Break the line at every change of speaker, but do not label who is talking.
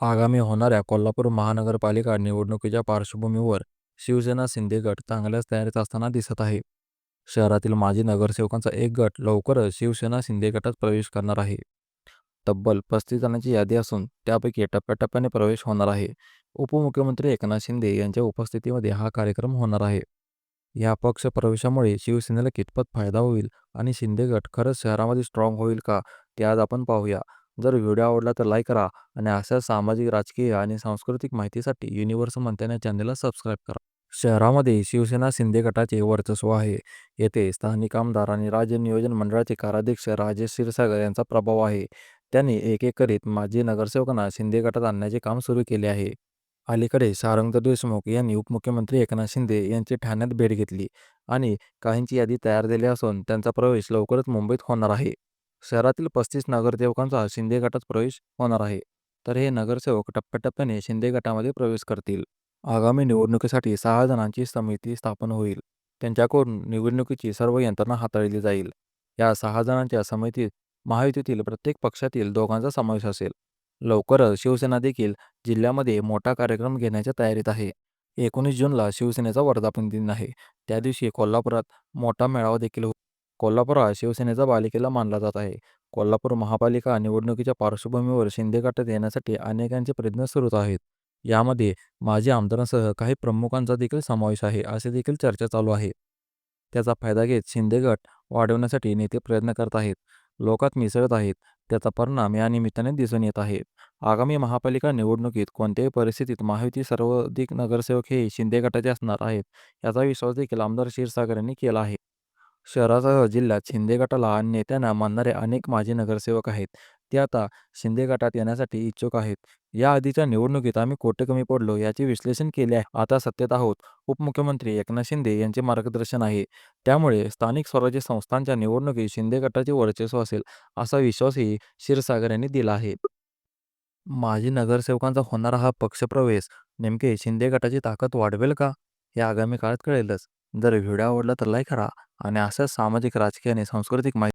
आगामी होणाऱ्या कोल्हापूर महानगरपालिका निवडणुकीच्या पार्श्वभूमीवर शिवसेना शिंदे गट चांगल्याच तयारीत असताना दिसत आहे. शहरातील माजी नगरसेवकांचा एक गट लवकरच शिवसेना शिंदे गटात प्रवेश करणार आहे. तब्बल पस्तीस जणांची यादी असून त्यापैकी टप्प्याटप्प्याने प्रवेश होणार आहे. उपमुख्यमंत्री एकनाथ शिंदे यांच्या उपस्थितीमध्ये हा कार्यक्रम होणार आहे. या पक्ष प्रवेशामुळे शिवसेनेला कितपत फायदा होईल आणि शिंदे गट खरंच शहरामध्ये स्ट्रॉंग होईल का ते आज आपण पाहूया. जर व्हिडिओ आवडला तर लाईक करा आणि अशा सामाजिक, राजकीय आणि सांस्कृतिक माहितीसाठी युनिव्हर्स मंथन या चॅनेलला सबस्क्राईब करा. शहरामध्ये शिवसेना शिंदे गटाचे वर्चस्व आहे. येथे स्थानिक आमदार आणि राज्य नियोजन मंडळाचे कार्याध्यक्ष राजेश क्षीरसागर यांचा प्रभाव आहे. त्यांनी एक एक करीत माजी नगरसेवकांना शिंदे गटात आणण्याचे काम सुरू केले आहे. अलीकडे सारंगद देशमुख यांनी उपमुख्यमंत्री एकनाथ शिंदे यांची ठाण्यात भेट घेतली आणि काहींची यादी तयार झाली असून त्यांचा प्रवेश लवकरच मुंबईत होणार आहे. शहरातील पस्तीस नगरसेवकांचा शिंदे गटात प्रवेश होणार आहे. तर हे नगरसेवक टप्प्याटप्प्याने शिंदे गटामध्ये प्रवेश करतील. आगामी निवडणुकीसाठी सहा जणांची समिती स्थापन होईल. त्यांच्याकडून निवडणुकीची सर्व यंत्रणा हाताळली जाईल. या सहा जणांच्या समितीत महायुतीतील प्रत्येक पक्षातील दोघांचा समावेश असेल. लवकरच शिवसेना देखील जिल्ह्यामध्ये मोठा कार्यक्रम घेण्याच्या तयारीत आहे. एकोणीस जूनला शिवसेनेचा वर्धापन दिन आहे. त्या दिवशी कोल्हापुरात मोठा मेळावा देखील हो कोल्हापूर हा शिवसेनेचा पालिकेला मानला जात आहे. कोल्हापूर महापालिका निवडणुकीच्या पार्श्वभूमीवर शिंदे गटात येण्यासाठी अनेकांचे प्रयत्न सुरूच आहेत. यामध्ये माजी आमदारांसह काही प्रमुखांचा देखील समावेश आहे, अशी देखील चर्चा चालू आहे. त्याचा फायदा घेत शिंदे गट वाढवण्यासाठी नेते प्रयत्न करत आहेत. लोकात मिसळत आहेत. त्याचा परिणाम या निमित्ताने दिसून येत आहे. आगामी महापालिका निवडणुकीत कोणत्याही परिस्थितीत महायुतीचे सर्वाधिक नगरसेवक हे शिंदे गटाचे असणार आहेत, याचा विश्वास देखील आमदार क्षीरसागर यांनी केला आहे. शहरासह जिल्ह्यात शिंदे गटाला नेत्यांना मानणारे अनेक माजी नगरसेवक आहेत. ते आता शिंदे गटात येण्यासाठी इच्छुक आहेत. या आधीच्या निवडणुकीत आम्ही कोटे कमी पडलो याचे विश्लेषण केले आहे. आता सत्तेत आहोत. उपमुख्यमंत्री एकनाथ शिंदे यांचे मार्गदर्शन आहे. त्यामुळे स्थानिक स्वराज्य संस्थांच्या निवडणुकीत शिंदे गटाचे वर्चस्व असेल, असा विश्वासही क्षीरसागर यांनी दिला आहे. माजी नगरसेवकांचा होणारा हा पक्षप्रवेश नेमके शिंदे गटाची ताकद वाढवेल का, हे आगामी काळात कळेलच. जर व्हिडिओ आवडला तर लाईक करा आणि अशाच सामाजिक, राजकीय आणि सांस्कृतिक माहिती